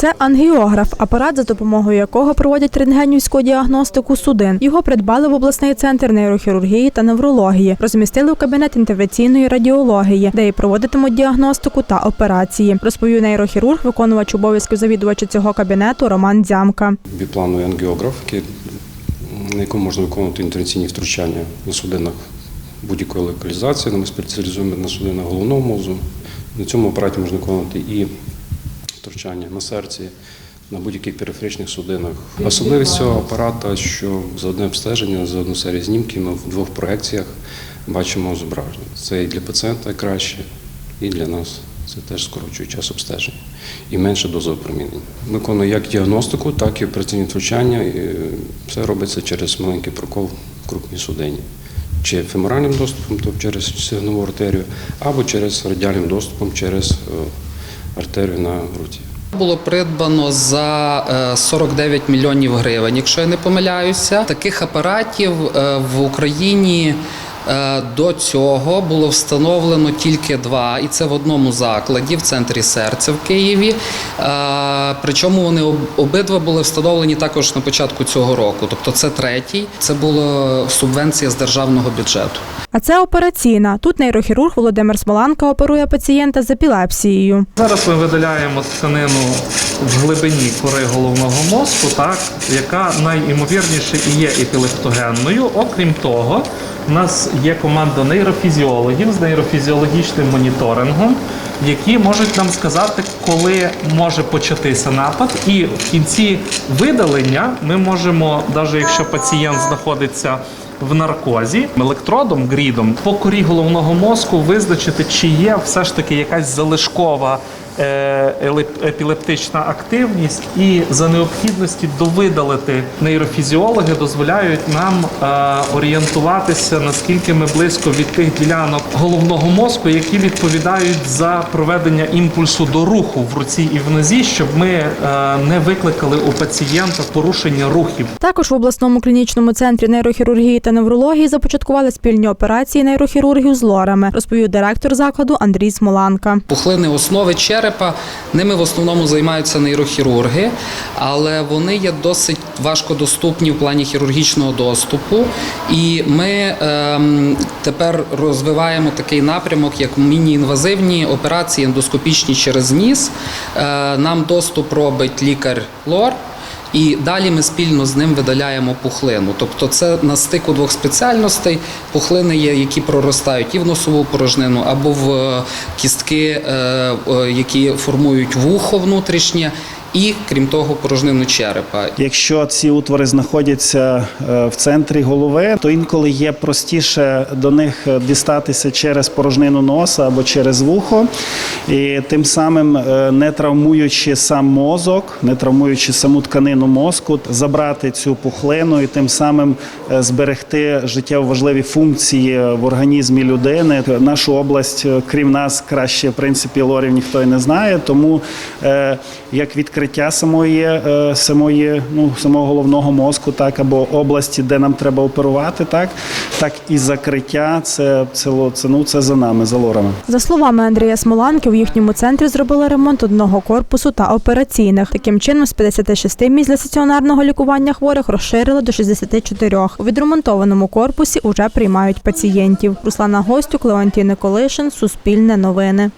Це ангіограф, апарат, за допомогою якого проводять рентгенівську діагностику судин. Його придбали в обласний центр нейрохірургії та неврології, розмістили в кабінет інтервенційної радіології, де і проводитимуть діагностику та операції. Розповів нейрохірург, виконувач обов'язків завідувача цього кабінету Роман Дзямка. біплановий ангіограф, на якому можна виконувати інтервенційні втручання на судинах будь-якої локалізації. Ми спеціалізуємо на судинах головного мозку. На цьому апараті можна виконувати і втручання на серці, на будь-яких периферичних судинах. Особливість цього апарата, що за одне обстеження, за одну серію знімків ми в двох проекціях бачимо зображення. Це і для пацієнта краще, і для нас. Це теж скорочує час обстеження і менше доза опромінення. Виконує як діагностику, так і операційні втручання. І Все робиться через маленький прокол в крупній судині. Чи феморальним доступом, тобто через сигнову артерію, або через радіальним доступом через е, артерію на груді. Було придбано за е, 49 мільйонів гривень, якщо я не помиляюся. Таких апаратів е, в Україні е, до цього було встановлено тільки два, і це в одному закладі, в центрі серця в Києві. Е, Причому вони обидва були встановлені також на початку цього року. Тобто це третій, це була субвенція з державного бюджету. А це операційна. Тут нейрохірург Володимир Смоланка оперує пацієнта з епілепсією. Зараз ми видаляємо тканину в глибині кори головного мозку, так, яка найімовірніше і є епілептогенною. Окрім того, у нас є команда нейрофізіологів з нейрофізіологічним моніторингом, які можуть нам сказати, коли може початися напад. І в кінці видалення ми можемо, навіть якщо пацієнт знаходиться в наркозі електродом, грідом по корі головного мозку визначити, чи є все ж таки якась залишкова епілептична активність, і за необхідності довидалити нейрофізіологи дозволяють нам е, орієнтуватися наскільки ми близько від тих ділянок головного мозку, які відповідають за проведення імпульсу до руху в руці і в нозі, щоб ми е, не викликали у пацієнта порушення рухів. Також в обласному клінічному центрі нейрохірургії та неврології започаткували спільні операції нейрохірургів з лорами, розповів директор закладу Андрій Смоланка. Пухлини основи черепа, ними в основному займаються нейрохірурги, але вони є досить важкодоступні в плані хірургічного доступу. І ми ем, тепер розвиваємо такий напрямок, як міні-інвазивні операції ендоскопічні через ніс. Е, нам доступ робить лікар лор. І далі ми спільно з ним видаляємо пухлину. Тобто це на стику двох спеціальностей. Пухлини є, які проростають і в носову порожнину, або в е, кістки, е, е, які формують вухо внутрішнє, і крім того, порожнину черепа. Якщо ці утвори знаходяться е, в центрі голови, то інколи є простіше до них е, дістатися через порожнину носа або через вухо, і тим самим е, не травмуючи сам мозок, не травмуючи саму тканину мозку, забрати цю пухлину і тим самим зберегти життєво важливі функції в організмі людини. Нашу область, крім нас, краще в принципі лорів ніхто і не знає. Тому як відкриття самої, е, самої ну, самого головного мозку, так або області, де нам треба оперувати, так, так і закриття це, це, це, ну, це за нами, за лорами. За словами Андрія Смоланки, в їхньому центрі зробили ремонт одного корпусу та операційних. Таким чином, з 56 місць для стаціонарного лікування хворих розширили до 64. У відремонтованому корпусі уже приймають пацієнтів. Руслана Гостюк, Леонтій Николишин, Суспільне новини.